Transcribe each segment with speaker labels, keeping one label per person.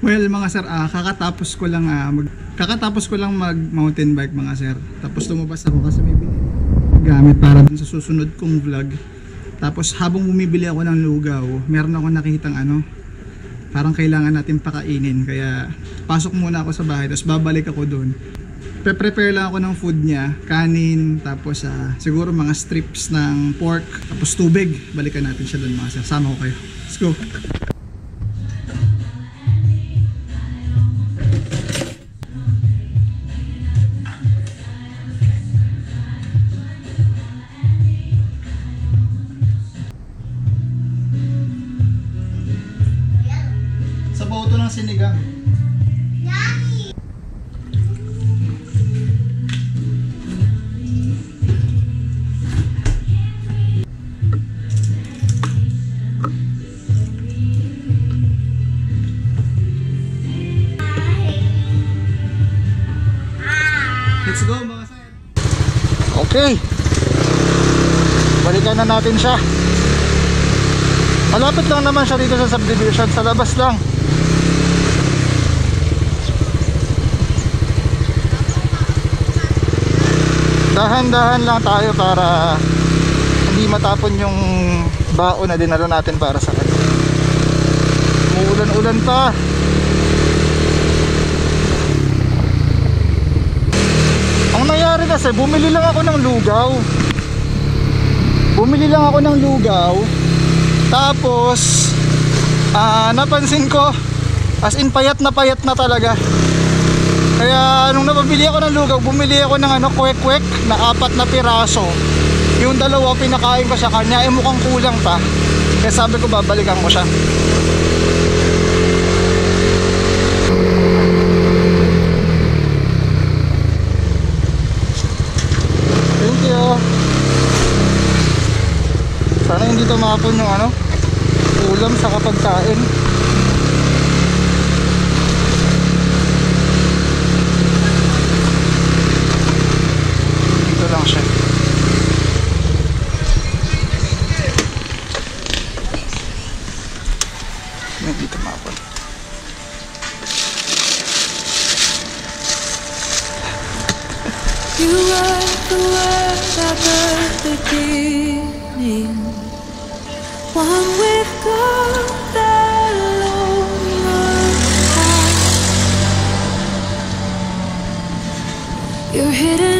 Speaker 1: Well, mga sir, ah, kakatapos ko lang ah, mag, kakatapos ko lang mag mountain bike mga sir. Tapos lumabas ako kasi may gamit para sa susunod kong vlog. Tapos habang bumibili ako ng lugaw, meron ako nakitang ano, parang kailangan natin pakainin. Kaya pasok muna ako sa bahay, tapos babalik ako doon. Pre-prepare lang ako ng food niya, kanin, tapos ah, siguro mga strips ng pork, tapos tubig. Balikan natin siya doon mga sir. Sama ko kayo. Let's go. Ng sinigang. Sir.
Speaker 2: Okay. Balikan na natin siya. Malapit lang naman siya dito sa subdivision. Sa labas lang. Dahan-dahan lang tayo para hindi matapon yung baon na dinalo natin para sa kanya. Umuulan-ulan pa. Ang nangyari kasi, bumili lang ako ng lugaw. Bumili lang ako ng lugaw. Tapos, ah napansin ko, as in payat na payat na talaga. Kaya nung napabili ako ng lugaw, bumili ako ng ano, kwek-kwek na apat na piraso. Yung dalawa, pinakain ko sa kanya, eh mukhang kulang pa. Kaya sabi ko, babalikan ko siya. Thank you. Sana hindi tumapon yung ano, ulam sa kapagkain.
Speaker 3: You were the word at the beginning, one with God, the Lord Most High. Your hidden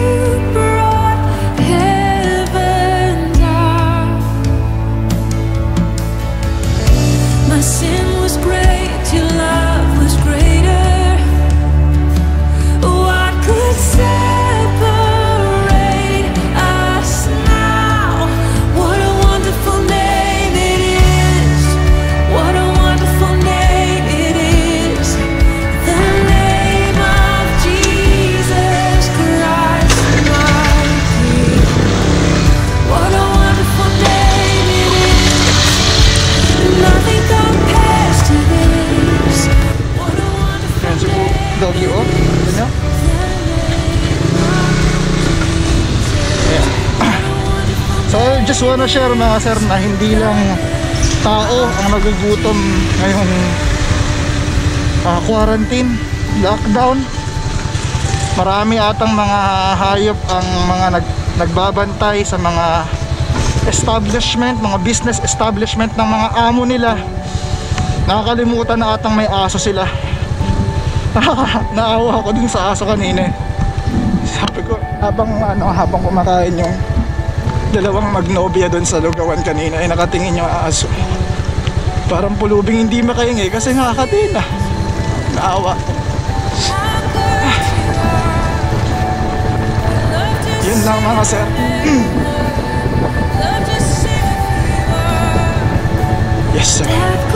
Speaker 2: just wanna share mga sir na hindi lang tao ang nagugutom ngayong ah, quarantine, lockdown. Marami atang mga hayop ang mga nag, nagbabantay sa mga establishment, mga business establishment ng mga amo nila. Nakakalimutan na atang may aso sila. Naawa ako dun sa aso kanina. eh. Sabi ko, habang ano, habang kumakain yung dalawang magnobia doon sa lugawan kanina ay nakatingin yung aso parang pulubing hindi makaingay kasi nakakatina ah. naawa. Ah. yun lang mga sir. Yes sir.